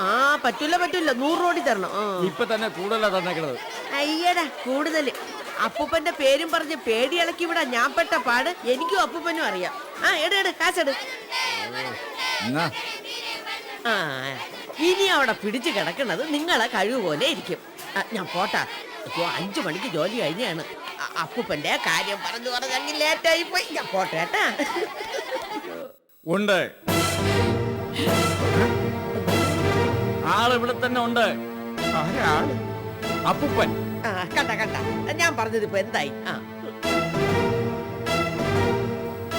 ആ പറ്റൂല പറ്റൂല. നൂറ് കോടി തരണം. ഇപ്പൊ തന്നെ കൂടുതലാ തന്നേക്കണത്. അയ്യടാ കൂടുതൽ. അപ്പൂപ്പന്റെ പേരും പറഞ്ഞ് പേടി ഇളക്കി വിട. ഞാൻ പെട്ട പാട് എനിക്കും അപ്പൂപ്പനും അറിയാം. ആ എട് എട് കാശെട്. ആ ഇനി അവിടെ പിടിച്ചു കിടക്കുന്നത് നിങ്ങളെ കഴിവ് പോലെ ഇരിക്കും. ആ, ഞാൻ പോട്ടാ. ഇപ്പോ അഞ്ചു മണിക്ക് ജോലി കഴിഞ്ഞാണ്. അ- അപ്പൂപ്പന്റെ കാര്യം പറഞ്ഞു പറഞ്ഞു ലേറ്റായി പോയി. ഞാൻ പോട്ടെ കേട്ടാ. ഉണ്ട്. ആൾ ഇവിടെ തന്നെ ഉണ്ട് അപ്പുപ്പൻ ആ കണ്ട കണ്ട ഞാൻ പറഞ്ഞത് ഇപ്പൊ എന്തായി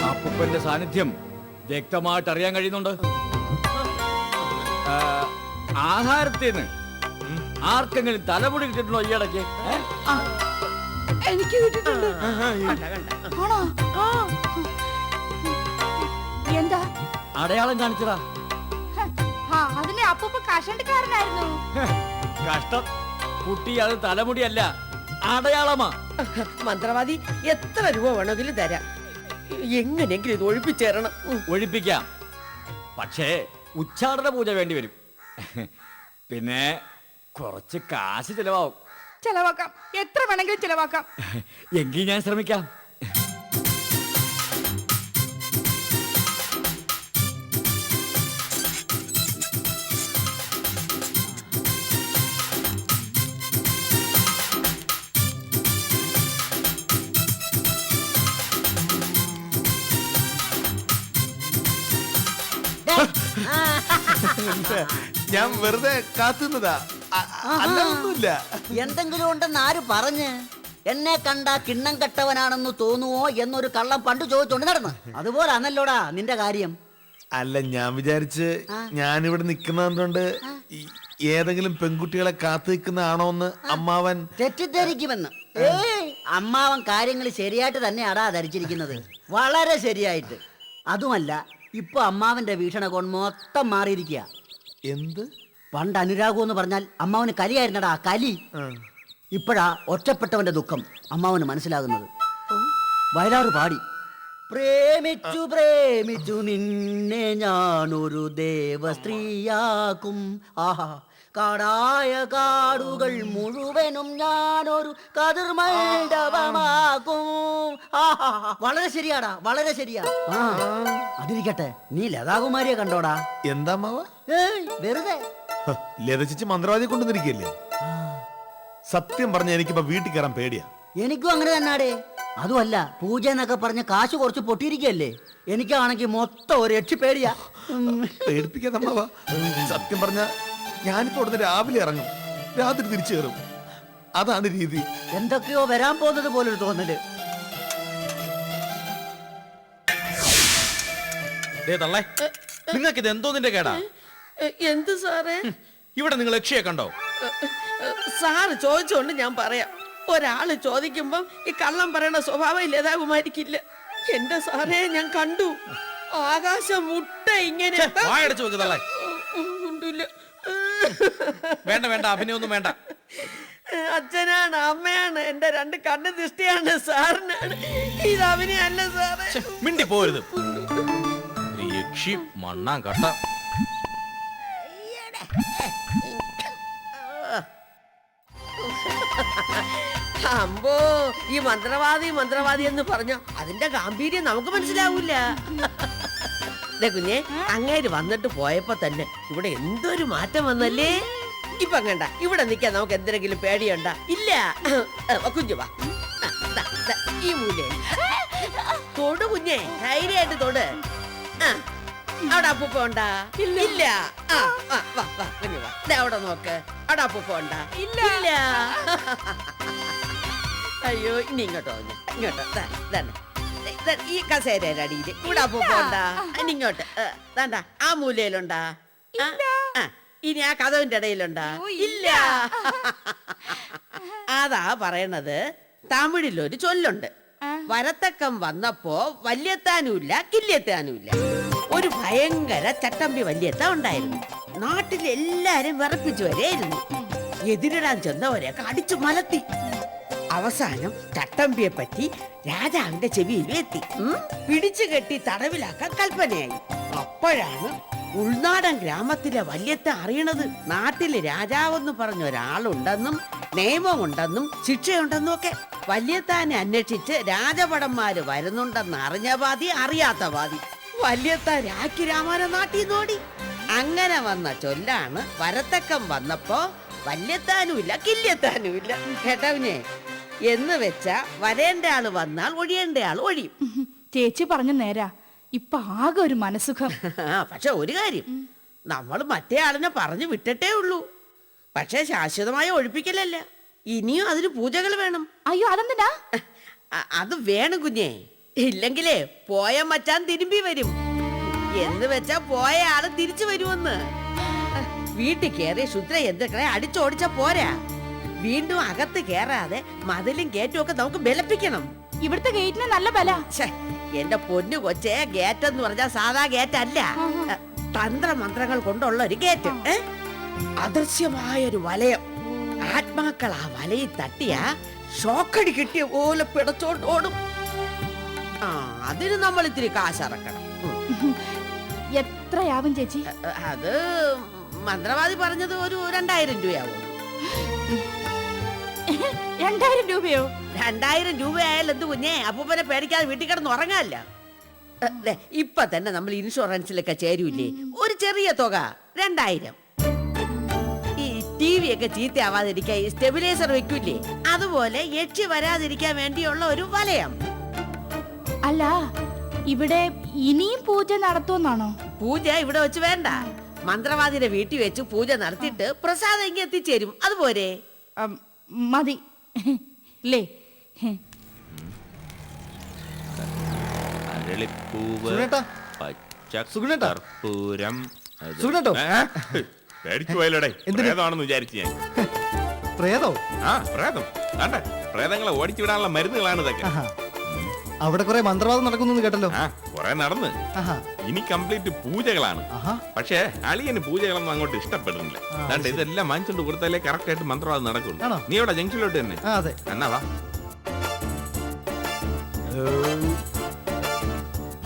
അപ്പൂപ്പന്റെ സാന്നിധ്യം വ്യക്തമായിട്ട് അറിയാൻ കഴിയുന്നുണ്ട് ആഹാരത്തിന് ആർക്കെങ്കിലും തലമുടി കിട്ടിയിട്ടുണ്ടോ ഈ ഇടയ്ക്ക്? എനിക്ക് കിട്ടിയിട്ടുണ്ട് അടയാളം കാണിച്ചതാ. ആ അതിലെ അപ്പൂപ്പ കഷണ്ടിക്കാരനായിരുന്നു കഷ്ടം. കുട്ടി അത് തലമുടിയല്ല അടയാളമാ. മന്ത്രവാദി എത്ര രൂപ വേണമെങ്കിലും തരാം. എങ്ങനെയെങ്കിലും ഇത് ഒഴിപ്പിച്ചേരണം. ഒഴിപ്പിക്കാം. പക്ഷേ ഉച്ചാടന പൂജ വേണ്ടി വരും. പിന്നെ കുറച്ച് കാശ് ചിലവാകും. ചെലവാക്കാം. എത്ര വേണമെങ്കിലും ചിലവാക്കാം. എങ്കിൽ ഞാൻ ശ്രമിക്കാം. ഞാൻ വെറുതെ കാത്തുന്നതാ. അല്ല എന്തെങ്കിലും ഉണ്ടെന്ന് ആര് പറഞ്ഞ്? എന്നെ കണ്ട കിണ്ണം കെട്ടവനാണെന്ന് തോന്നുവോ എന്നൊരു കള്ളം പണ്ട് ചോദിച്ചോണ്ട് നടന്ന്. അതുപോലെ അന്നല്ലോടാ നിന്റെ കാര്യം. അല്ല ഞാൻ വിചാരിച്ച് ഞാനിവിടെ നിക്കുന്നതുകൊണ്ട് ഏതെങ്കിലും പെൺകുട്ടികളെ കാത്തു നിൽക്കുന്നതാണോ എന്ന് അമ്മാവൻ തെറ്റിദ്ധരിക്കുമെന്ന്. അമ്മാവൻ കാര്യങ്ങൾ ശരിയായിട്ട് തന്നെയാടാ ധരിച്ചിരിക്കുന്നത്. വളരെ ശരിയായിട്ട്. അതുമല്ല ഇപ്പൊ അമ്മാവന്റെ വീക്ഷണകോൺ മൊത്തം മാറിയിരിക്കുക എന്ത്? പണ്ട് അനുരാഗു എന്ന് പറഞ്ഞാൽ അമ്മാവന് കലിയായിരുന്നടാ കലി. ഇപ്പോഴാ ഒറ്റപ്പെട്ടവന്റെ ദുഃഖം അമ്മാവന് മനസ്സിലാകുന്നത്. വയലാറ് പാടി. പ്രേമിച്ചു പ്രേമിച്ചു നിന്നെ ഞാനൊരു ദേവസ്ത്രീയാക്കും. ആഹാ. കാടായ കാടുകൾ മുഴുവനും ഞാനൊരു കതിർമണ്ഡപമാക്കും വളരെ ശരിയാടാ വളരെ ശരിയാ. അതിരിക്കട്ടെ നീ ലതാകുമാരിയെ കണ്ടോടാ. എന്താ വെറുതെ. ലതച്ചിച്ച് ലത ചേച്ചി മന്ത്രവാദി കൊണ്ടുവന്നിരിക്കല്ലേ സത്യം പറഞ്ഞ എനിക്കിപ്പോ വീട്ടിൽ കയറാൻ പേടിയാ. എനിക്കും അങ്ങനെ തന്നാടേ. അതുമല്ല പൂജ എന്നൊക്കെ പറഞ്ഞ കാശ് കുറച്ച് പൊട്ടിയിരിക്കല്ലേ എനിക്കാണെങ്കിൽ മൊത്തം ഒരു എട്ടി പേടിയാ. പേടിപ്പിക്കാ സത്യം പറഞ്ഞ ഞാനിപ്പോ ഇവിടുന്ന് രാവിലെ ഇറങ്ങും. രാത്രി തിരിച്ചു കയറും. അതാണ് രീതി. എന്തൊക്കെയോ വരാൻ പോകുന്നത് പോലൊരു തോന്നൽ. തള്ളേ നിങ്ങൾക്ക് ഇത് എന്തോ നിന്റെ കേടാ? എന്ത് സാറേ? ഇവിടെ നിങ്ങൾ ലക്ഷ്യ കണ്ടോ? സാറ് ചോദിച്ചോണ്ട് ഞാൻ പറയാം. ഒരാൾ ചോദിക്കുമ്പം ഈ കള്ളം പറയണ സ്വഭാവം ഇല്ലതാകുമായിരിക്കില്ല എന്റെ സാറേ ഞാൻ കണ്ടു. ആകാശം മുട്ട ഇങ്ങനെ വായടച്ചു ഉണ്ടില്ല വേണ്ട വേണ്ട അഭിനയൊന്നും വേണ്ട. അച്ഛനാണ് അമ്മയാണ് എന്റെ രണ്ട് കണ്ണ് ദൃഷ്ടിയാണ് സാറിനാണ്. ഇത് അഭിനയല്ല സാറേ. മിണ്ടി പോരുത്. യക്ഷി മണ്ണാൻ കട്ട. അമ്പോ ഈ മന്ത്രവാദി മന്ത്രവാദി എന്ന് പറഞ്ഞോ അതിന്റെ ഗാംഭീര്യം നമുക്ക് മനസ്സിലാവൂല. കുഞ്ഞെ അങ്ങേര് വന്നിട്ട് പോയപ്പോ തന്നെ ഇവിടെ എന്തൊരു മാറ്റം വന്നല്ലേ? ഇപ്പൊ കണ്ട ഇവിടെ നിൽക്കാൻ നമുക്ക് എന്തെങ്കിലും പേടിയുണ്ട? ഇല്ല. കുഞ്ഞു വാ. ഈ മൂലേ. തൊട് കുഞ്ഞെ ധൈര്യമായിട്ട് തൊട്. അവിടെ അപ്പൂപ്പ ഉണ്ടാ? ഇല്ല. ആ ആ, വാ വാ കുഞ്ഞു വാ. ദേ അവിടെ നോക്ക്. അവിടെ അപ്പൂപ്പ ഉണ്ടാ? ഇല്ല. അയ്യോ ഇനി ഇങ്ങോട്ടോ ഇങ്ങോട്ടോ ദാ, ഈ കസേരയുടെ അടിയിൽ ഇവിടെ ഇനി ഇങ്ങോട്ട് ഏ, ആ മൂലയിലുണ്ടാ. ഇനി ആ കഥവിന്റെ ഇടയിലുണ്ടാ. ഇല്ല. അതാ പറയണത്. തമിഴിലൊരു ചൊല്ലുണ്ട്. വരത്തക്കം വന്നപ്പോ വല്യത്താനുമില്ല കില്യത്താനുമില്ല ഒരു ഭയങ്കര ചട്ടമ്പി വല്യത്ത ഉണ്ടായിരുന്നു. നാട്ടിലെല്ലാരും വിറപ്പിച്ചു വരെയായിരുന്നു എതിരിടാൻ ചെന്നവരെയൊക്കെ അടിച്ചു മലത്തി. അവസാനം ചട്ടമ്പിയെ പറ്റി രാജാവിന്റെ ചെവിയിൽ എത്തി. പിടിച്ചു കെട്ടി തടവിലാക്കാൻ കൽപ്പനയായി. അപ്പോഴാണ് ഉൾനാടൻ ഗ്രാമത്തിലെ വല്യത്തെ അറിയണത്. നാട്ടിൽ രാജാവെന്ന് പറഞ്ഞ ഒരാളുണ്ടെന്നും നിയമമുണ്ടെന്നും ശിക്ഷയുണ്ടെന്നും ഒക്കെ വല്യത്താനെ അന്വേഷിച്ച് രാജഭടന്മാര് വരുന്നുണ്ടെന്ന് അറിഞ്ഞ പാതി അറിയാത്ത പാതി വല്യത്ത രാഖി രാമാന നാട്ടിൽ നോടി അങ്ങനെ വന്ന ചൊല്ലാണ് വരത്തക്കം വന്നപ്പോ വല്യത്താനുമില്ല കില്യത്താനുമില്ല. കേട്ടവിനെ എന്ന് വെച്ചാ വരേണ്ട ആൾ വന്നാൽ ഒഴിയേണ്ട ആൾ ഒഴിയും. ചേച്ചി പറഞ്ഞു നേരാ. ഇപ്പൊ ആകെ ഒരു മനസുഖം പക്ഷെ ഒരു കാര്യം. നമ്മൾ മറ്റേ ആളിനെ പറഞ്ഞു വിട്ടിട്ടേ ഉള്ളൂ. പക്ഷെ ശാശ്വതമായി ഒഴിപ്പിക്കലല്ല. ഇനിയും അതിന് പൂജകൾ വേണം. അയ്യോ അതെന്തിനാ? അത് വേണം കുഞ്ഞേ. ഇല്ലെങ്കിലേ പോയ മച്ചാൻ തിരുമ്പി വരും. എന്ന് വെച്ചാ പോയ ആൾ തിരിച്ചു വരുമെന്ന്. വീട്ടിൽ കയറി ശുദ്ര എന്തൊക്കെ അടിച്ചോടിച്ച പോരാ. വീണ്ടും അകത്ത് കേറാതെ മതിലും ഗേറ്റും ഒക്കെ നമുക്ക് ബലപ്പിക്കണം. ഇവിടുത്തെ ഗേറ്റിന് നല്ല ബല. എന്റെ പൊന്നു കൊച്ചെ ഗേറ്റ് എന്ന് പറഞ്ഞാൽ സാധാ ഗേറ്റ് അല്ല തന്ത്രമന്ത്രങ്ങൾ കൊണ്ടുള്ള ഒരു ഗേറ്റ്? അദൃശ്യമായ ഒരു വലയം. ആത്മാക്കൾ ആ വലയിൽ തട്ടിയ ഷോക്കടി കിട്ടിയ പോലെ പിടച്ചോണ്ട് ഓടും. ആ അതിന് നമ്മൾ ഇത്തിരി കാശിറക്കണം. എത്രയാവും ചേച്ചി? അത് മന്ത്രവാദി പറഞ്ഞത് ഒരു രണ്ടായിരം രൂപയാവും. രണ്ടായിരം രൂപയോ? രണ്ടായിരം രൂപയായാലും എന്ത് കുഞ്ഞേ? അപ്പൂപ്പനെ പേടിക്കാതെ വീട്ടിൽ കിടന്ന് ഉറങ്ങാല്ല. ഇപ്പൊ തന്നെ നമ്മൾ ഇൻഷുറൻസിലൊക്കെ ചേരൂലേ ഒരു ചെറിയ തുക രണ്ടായിരം. ഈ ടി വി ഒക്കെ ചീത്തയാവാതിരിക്കാൻ സ്റ്റെബിലൈസർ വെക്കൂലേ അതുപോലെ യക്ഷി വരാതിരിക്കാൻ വേണ്ടിയുള്ള ഒരു വലയം. അല്ല ഇവിടെ ഇനിയും പൂജ നടത്തുമെന്നാണോ? പൂജ ഇവിടെ വെച്ച് വേണ്ട. മന്ത്രവാദിയുടെ വീട്ടിൽ വെച്ച് പൂജ നടത്തിയിട്ട് പ്രസാദം ഇങ്ങനെ എത്തിച്ചേരും. അതുപോരെ അം, മതി ഇല്ലേ അരളിപ്പൂവ് സുഗുണേട്ടാ. പച്ച സുഗുണേട്ടാ. കർപ്പൂരം അത്. സുഗുണേട്ടോ. ഏ? പേടിച്ചു പോയല്ലോടെ എന്തിന്? പ്രേതമാണെന്ന് വിചാരിച്ചു ഞാൻ പ്രേതോ ആ പ്രേതം പ്രേതങ്ങളെ ഓടിച്ചു വിടാനുള്ള മരുന്നുകളാണ് ഇതൊക്കെ ആഹാ. അവിടെ കുറെ മന്ത്രവാദം നടക്കുന്നു കേട്ടല്ലോ. ആ കുറെ നടന്ന്. ആഹാ. ഇനി കംപ്ലീറ്റ് പൂജകളാണ്. ആഹാ. പക്ഷേ അളിയന് പൂജകളൊന്നും അങ്ങോട്ട് ഇഷ്ടപ്പെടുന്നില്ല അതുകൊണ്ട് ഇതെല്ലാം വാങ്ങിച്ചോണ്ട് കൊടുത്താലേ കറക്റ്റ് ആയിട്ട് മന്ത്രവാദം നടക്കുള്ളൂ. ആണോ? നീ എവിടെ? ജംഗ്ഷനിലോട്ട് തന്നെ? ആ അതെ. എന്നാ വാ.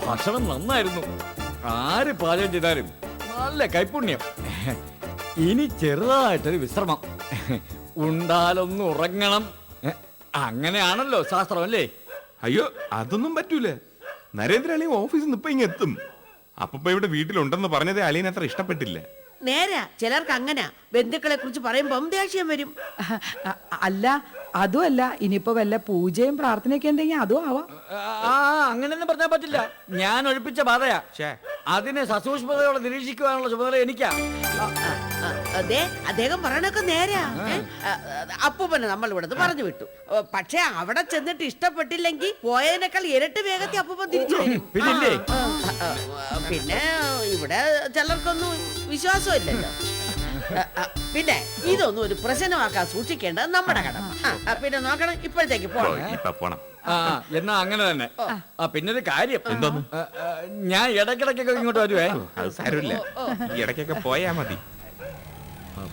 ഭക്ഷണം നന്നായിരുന്നു. ആര് പാചകം ചെയ്താലും നല്ല കൈപുണ്യം ഇനി ചെറുതായിട്ടൊരു വിശ്രമം. ഉണ്ടാലൊന്ന് ഉറങ്ങണം. അങ്ങനെയാണല്ലോ ശാസ്ത്രം അല്ലേ? അയ്യോ അതൊന്നും പറ്റൂല. നരേന്ദ്ര അലി ഓഫീസിൽ നിന്ന് ഇപ്പൊ ഇങ്ങ് എത്തും. അപ്പൊ ഇവിടെ വീട്ടിലുണ്ടെന്ന് പറഞ്ഞതേ അലീന അത്ര ഇഷ്ടപ്പെട്ടില്ല. നേരാ ചിലർക്ക് അങ്ങനെ. ബന്ധുക്കളെ കുറിച്ച് പറയുമ്പം ദേഷ്യം വരും. അ- അല്ല അതുമല്ല ഇനിയിപ്പോ വല്ല പൂജയും പ്രാർത്ഥനയൊക്കെ ഉണ്ടെങ്കിൽ അതും ആവാം. ആ അങ്ങനെയൊന്നും പറഞ്ഞാൽ പറ്റില്ല. ഞാൻ ഒഴിപ്പിച്ച ബാധയാ. അതിനെ സസൂക്ഷ്മതയോടെ നിരീക്ഷിക്കുവാനുള്ള ചുമതല എനിക്കാ. ആ, അതെ അദ്ദേഹം പറയണൊക്കെ നേരാ. അപ്പൊ പിന്നെ അപ്പൂപ്പനെ നമ്മൾ ഇവിടുന്ന് പറഞ്ഞു വിട്ടു. പക്ഷെ അവിടെ ചെന്നിട്ട് ഇഷ്ടപ്പെട്ടില്ലെങ്കിൽ പോയതിനേക്കാൾ ഇരട്ടി വേഗത്തിൽ അപ്പൂപ്പൻ തിരിച്ചു വരും. പിന്നെ ഇവിടെ ചിലർക്കൊന്നും വിശ്വാസമില്ലല്ലോ. പിന്നെ ഇതൊന്നും ഒരു പ്രശ്നമാക്കാൻ സൂക്ഷിക്കേണ്ടത് നമ്മുടെ കടമ. പിന്നെ നോക്കണം ഇപ്പോഴത്തേക്ക് പോണം. എന്നാ അങ്ങനെ തന്നെ. ആ പിന്നൊരു കാര്യം. എന്തോന്ന്? ഞാൻ ഇടയ്ക്കിടയ്ക്കൊക്കെ ഇങ്ങോട്ട് വരുവേ. അത് സാരമില്ല. ഈ ഇടയ്ക്കൊക്കെ പോയാ മതി.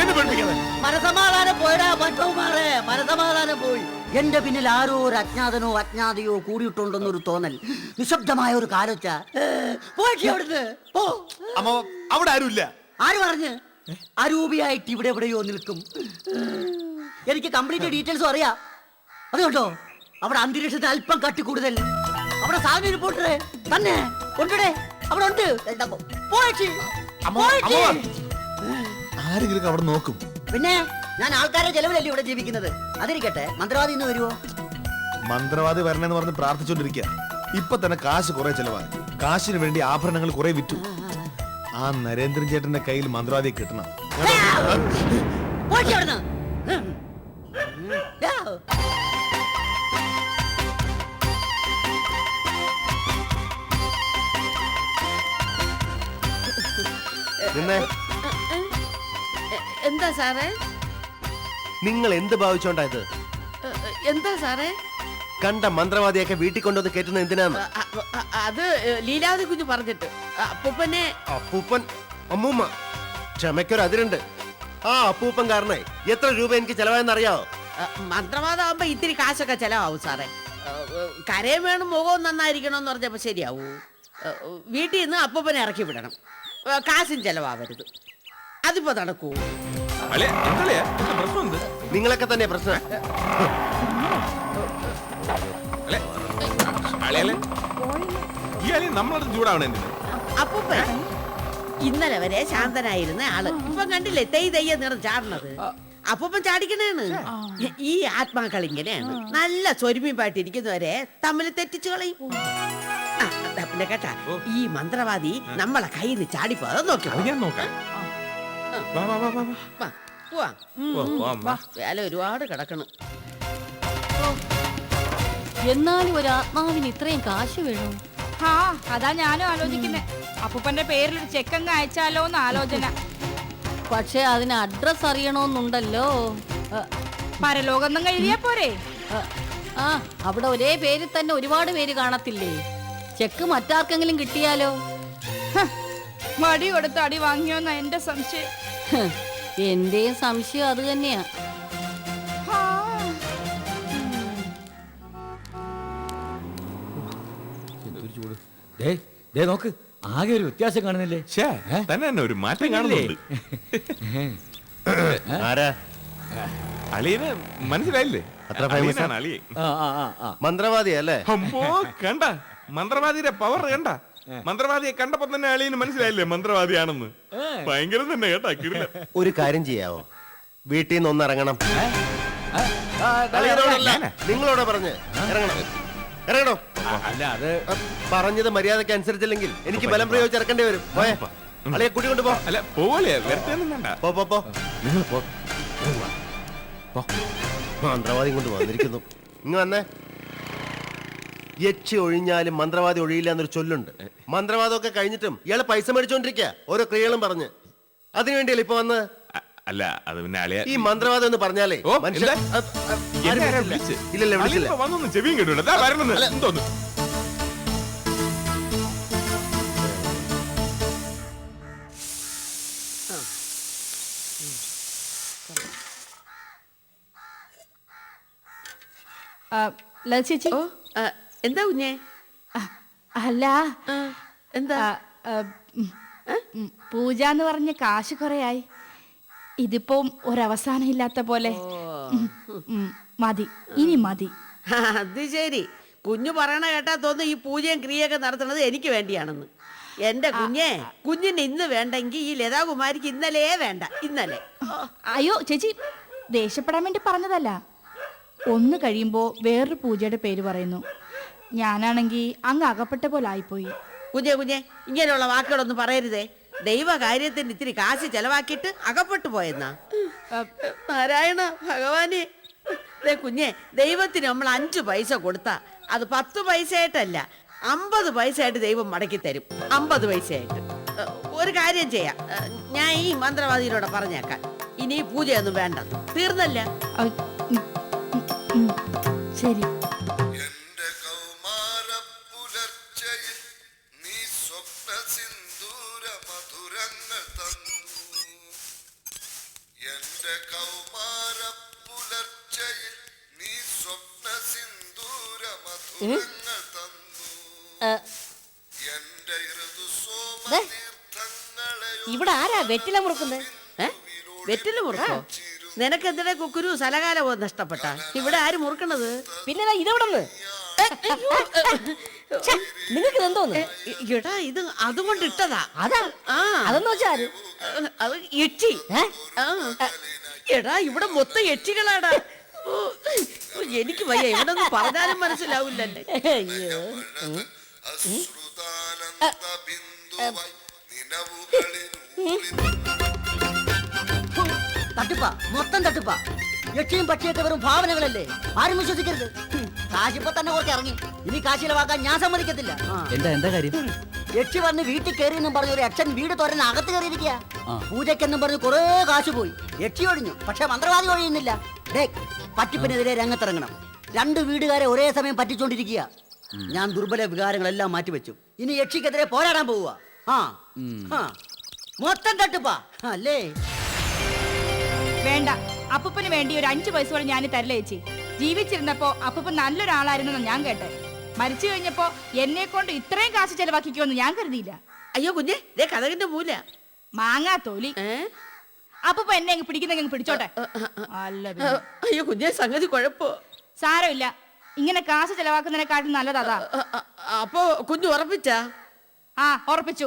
എന്നെ പഠിപ്പിക്കാതെ. മനസമാധാനം പോയടാ പറ്റവുമാറേ മനസമാധാനം പോയി. എന്റെ പിന്നിൽ ആരോ ഒരു അജ്ഞാതനോ അജ്ഞാതയോ കൂടിയിട്ടുണ്ടെന്നൊരു തോന്നൽ. നിശബ്ദമായ ഒരു കാലൊച്ച. അവിടുന്ന്. പോ. അമ്മ അവിടെ ആരുമില്ല ആര് പറഞ്ഞ്? അരൂപിയായിട്ട് ഇവിടെ എവിടെയോ നിൽക്കും. എനിക്ക് കംപ്ലീറ്റ് ഡീറ്റെയിൽസ് അറിയാം. അതുകൊണ്ടോ അവിടെ അന്തരീക്ഷത്തിൽ അല്പം കട്ടി കൂടുതൽ. അവിടെ സാധനം റിപ്പോർട്ടറെ തന്നെ. ഉണ്ടേ അവിടെ ഉണ്ട്. അമ്മ. ആരെങ്കിലും അവിടെ നോക്കും. പിന്നെ ഞാൻ ആൾക്കാരെ ചെലവിലല്ലേ ഇവിടെ ജീവിക്കുന്നത്? അതിരിക്കട്ടെ മന്ത്രവാദി ഇന്ന് വരുമോ മന്ത്രവാദി വരണെന്ന് പറഞ്ഞ് പ്രാർത്ഥിച്ചോണ്ടിരിക്കുക ഇപ്പൊ തന്നെ കാശ് കുറെ ചെലവായി. കാശിന് വേണ്ടി ആഭരണങ്ങൾ കുറെ വിറ്റു. ആ നരേന്ദ്രൻ ചേട്ടന്റെ കയ്യിൽ മന്ത്രവാദിയെ കിട്ടണം. നിന്നെ. എന്താ സാറേ? നിങ്ങൾ എന്ത് ഭാവിച്ചോണ്ടാ ഇത്? എ, എ, എന്താ സാറേ? കണ്ട മന്ത്രവാദിയൊക്കെ വീട്ടിൽ കൊണ്ടുവന്ന് കയറ്റുന്നത് എന്തിനാന്ന്? അത് ലീലാവതി കുഞ്ഞു പറഞ്ഞിട്ട്. അപ്പൂപ്പനെ അപ്പൂപ്പൻ അമ്മൂമ്മ. ക്ഷമയ്ക്കൊരു അതിരുണ്ട്. ആ അപ്പൂപ്പൻ കാരണേ എത്ര രൂപ എനിക്ക് ചെലവായെന്ന് അറിയാവോ മന്ത്രവാദം മന്ത്രവാദമാകുമ്പോ ഇത്തിരി കാശൊക്കെ ചെലവാവും സാറേ. കരയും വേണം മുഖവും നന്നായിരിക്കണം എന്ന് പറഞ്ഞപ്പോ ശരിയാവൂ. വീട്ടിൽ നിന്ന് അപ്പൂപ്പനെ ഇറക്കി വിടണം. കാശും ചെലവാവരുത്. അതിപ്പോ നടക്കൂ. നിങ്ങളൊക്കെ തന്നെ പ്രശ്നം. ഇന്നലെ വരെ ശാന്തനായിരുന്ന ആൾ. ഇപ്പൊ കണ്ടില്ലേ? തെയ് തെയ്യ നിറം ചാടണത് അപ്പൂപ്പൻ ചാടിക്കണേണ്. ഈ ആത്മാക്കൾ ഇങ്ങനെയാണ് നല്ല സ്വരുമിപ്പായിട്ടിരിക്കുന്നവരെ തമ്മിൽ തെറ്റിച്ചു കളയും. പിന്നെ കേട്ടാ ഈ മന്ത്രവാദി നമ്മളെ കയ്യിൽ നിന്ന് ചാടിപ്പോ അത് നോക്കി. അത് ഞാൻ നോക്കാം. വാ വാ വാ വാ വാ. വാ, പോവാം. ഉം, പോ, ഉം, പോവാം, വാ. വാ. വേല ഒരുപാട് കിടക്കണം. എന്നാലും ഒരു ആത്മാവിന് ഇത്രയും കാശ് വേണോ. ആ അതാ ഞാനും ആലോചിക്കുന്നേ. അപ്പൂപ്പന്റെ പേരിൽ ഒരു ചെക്കങ്ങ് അയച്ചാലോ എന്ന് ആലോചന. പക്ഷെ അതിന് അഡ്രസ് അറിയണമെന്നുണ്ടല്ലോ അ, പരലോകം എഴുതിയാ പോരെ? അ, ആ അവിടെ ഒരേ പേരിൽ തന്നെ ഒരുപാട് പേര് കാണത്തില്ലേ? ചെക്ക് മറ്റാർക്കെങ്കിലും കിട്ടിയാലോ? മടി വടി കൊടുത്ത് അടി വാങ്ങിയോന്ന എന്റെ സംശയം. എന്റെയും സംശയം അത് തന്നെയാ. നോക്ക്. ആകെ ഒരു വ്യത്യാസം കാണുന്നില്ലേ? തന്നെ തന്നെ ഒരു മാറ്റം കാണുന്നുണ്ട്. ആരാ? അളിയന് മനസ്സിലായില്ലേ? അത്ര famous ആ? അളിയനാണ് അളിയൻ. ആ ആ ആ ആ. മന്ത്രവാദി അല്ലേ? അമ്മോ കണ്ട. മന്ത്രവാദിയുടെ പവർ കണ്ട. മന്ത്രവാദിയെ കണ്ടപ്പോ തന്നെ അളിയന് മനസ്സിലായില്ലേ മന്ത്രവാദിയാണെന്ന്? ഭയങ്കരം തന്നെ കേട്ടാ. ഒരു കാര്യം ചെയ്യാവോ? വീട്ടിൽ നിന്ന് ഒന്ന് ഇറങ്ങണം. അളിയനോടല്ല നിങ്ങളോടാ പറഞ്ഞ് ഇറങ്ങണം. ഇറങ്ങണോ? അല്ല അത് പറഞ്ഞത് മര്യാദയ്ക്ക് അനുസരിച്ചില്ലെങ്കിൽ എനിക്ക് ബലം പ്രയോഗിച്ച് ഇറക്കേണ്ടി വരും. പോയെ. അളിയെ കൂട്ടി കൊണ്ട് പോ. അല്ല പോലെ വെറുതെ ഒന്നും വേണ്ട. പോ പോ പോ. നിങ്ങൾ പോ. മന്ത്രവാദി കൊണ്ട് വന്നിരിക്കുന്നു. ഇങ്ങ് വന്നേ. യക്ഷി ഒഴിഞ്ഞാലും മന്ത്രവാദി ഒഴിയില്ല എന്നൊരു ചൊല്ലുണ്ട് മന്ത്രവാദമൊക്കെ കഴിഞ്ഞിട്ടും ഇയാൾ പൈസ മേടിച്ചോണ്ടിരിക്കുക ഓരോ ക്രിയകളും പറഞ്ഞ് അതിനുവേണ്ടിയല്ലേ ഇപ്പൊ വന്ന് അല്ല അത് പിന്നെ അളിയ ഈ മന്ത്രവാദം എന്ന് പറഞ്ഞാലേ? ഇല്ലല്ല വിളിച്ചില്ല വന്നൊന്ന് ചെവിയും കേട്ടില്ല എന്തോന്ന് ഓ എന്താ കുഞ്ഞേ? അല്ല. എന്താ? പൂജ എന്ന് പറഞ്ഞ കാശ് കുറയായി. ഇതിപ്പോ ഒരവസാനം ഇല്ലാത്ത പോലെ. മതി. ഇനി മതി. അത് ശരി. കുഞ്ഞു പറയണ കേട്ടാ തോന്നുന്നു ഈ പൂജയും ക്രിയയൊക്കെ നടത്തുന്നത് എനിക്ക് വേണ്ടിയാണെന്ന്. എന്റെ കുഞ്ഞെ കുഞ്ഞിന് ഇന്ന് വേണ്ടെങ്കിൽ ഈ ലതാകുമാരിക്ക് ഇന്നലെയേ വേണ്ട. ഇന്നലെ. അയ്യോ ചേച്ചി ദേഷ്യപ്പെടാൻ വേണ്ടി പറഞ്ഞതല്ല. ഒന്ന് കഴിയുമ്പോൾ വേറൊരു പൂജയുടെ പേര് പറയുന്നു. ഞാനാണെങ്കിൽ അങ്ങ് അകപ്പെട്ട പോലെ ആയിപ്പോയി. കുഞ്ഞെ കുഞ്ഞെ ഇങ്ങനെയുള്ള വാക്കുകളൊന്നും പറയരുതേ. ദൈവകാര്യത്തിന് ഇത്തിരി കാശ് ചെലവാക്കിയിട്ട് അകപ്പെട്ടു പോയെന്നാ. നാരായണ ഭഗവാനെ. കുഞ്ഞെ ദൈവത്തിന് നമ്മൾ അഞ്ചു പൈസ കൊടുത്താ. അത് പത്ത് പൈസ ആയിട്ടല്ല അമ്പത് പൈസ ആയിട്ട് ദൈവം മടക്കി തരും. അമ്പത് പൈസ ആയിട്ട് ഒരു കാര്യം ചെയ്യാം. ഞാൻ ഈ മന്ത്രവാദിയിലൂടെ പറഞ്ഞേക്കാം. ഇനി പൂജയൊന്നും വേണ്ട. തീർന്നല്ല? ശരി. വെറ്റില മുറുക്കുന്നത് ഏ? വെറ്റില മുറുക്കോ? നിനക്കെന്തിനാ കുക്കുരു സലകാലമോ നഷ്ടപ്പെട്ട? ഇവിടെ ആര് മുറുക്കണത്? പിന്നെ ഇതെവിടെ നിങ്ങൾക്ക് എന്തോന്ന്? എടാ ഇത് അതുകൊണ്ട് ഇട്ടതാ. അതാ? ആ. അതെന്ന് വെച്ചാൽ അത് എട്ടി. എടാ ഇവിടെ മൊത്തം എട്ടികളാടാ എനിക്ക് വയ്യ. ഇവിടെ ഒന്നും പറഞ്ഞാലും മനസ്സിലാവില്ലല്ലേ. അയ്യോ. തട്ടിപ്പ മൊത്തം തട്ടിപ്പാ. യക്ഷിയും പക്ഷിയൊക്കെ വെറും ഭാവനകളല്ലേ? ആരും വിശ്വസിക്കരുത്. കാശിപ്പോ തന്നെ കുറച്ച് ഇറങ്ങി. ഇനി കാശ് ചിലവാക്കാൻ ഞാൻ സമ്മതിക്കത്തില്ല. എന്താ എന്താ കാര്യം? യക്ഷി പറഞ്ഞ് വീട്ടിൽ കയറിയെന്നും പറഞ്ഞ ഒരു യക്ഷൻ വീട് തുറന്ന് അകത്ത് കയറിയിരിക്കുക പൂജയ്ക്കെന്നും പറഞ്ഞ് കുറേ കാശ് പോയി. യക്ഷി ഒഴിഞ്ഞു. പക്ഷെ മന്ത്രവാദി ഒഴിയുന്നില്ല. ഡേ പറ്റിപ്പിനെതിരെ രംഗത്തിറങ്ങണം. രണ്ട് വീടുകാരെ ഒരേ സമയം പറ്റിച്ചോണ്ടിരിക്കുക ഞാൻ ദുർബല വികാരങ്ങളെല്ലാം മാറ്റിവെച്ചു. ഇനി യക്ഷിക്കെതിരെ പോരാടാൻ പോവുക ആ. ആ. മൊത്തം തട്ടുപ്പാ. അല്ലേ? വേണ്ട. അപ്പൂപ്പന് വേണ്ടി ഒരു അഞ്ചു പൈസ കൂടെ ഞാൻ തരില്ല ചേച്ചി? ജീവിച്ചിരുന്നപ്പോ അപ്പൂപ്പൻ നല്ലൊരാളായിരുന്നു ഞാൻ കേട്ടെ. മരിച്ചു കഴിഞ്ഞപ്പോ എന്നെ കൊണ്ട് ഇത്രയും കാശ് ചെലവാക്കിക്കുമെന്ന് ഞാൻ കരുതിയില്ല. അയ്യോ കുഞ്ഞേ കഥകിന്റെ മൂല. മാങ്ങാ തോലി? അപ്പൂപ്പ എന്നെ അങ്ങ് പിടിക്കുന്നെങ്കിൽ പിടിച്ചോട്ടെ. അല്ല. അയ്യോ കുഞ്ഞെ സംഗതി കുഴപ്പോ. സാരമില്ല. ഇങ്ങനെ കാശ് ചെലവാക്കുന്നതിനെക്കാട്ടും നല്ലതാ അപ്പോ കുഞ്ഞു ഉറപ്പിച്ചാ? ആ ഉറപ്പിച്ചു.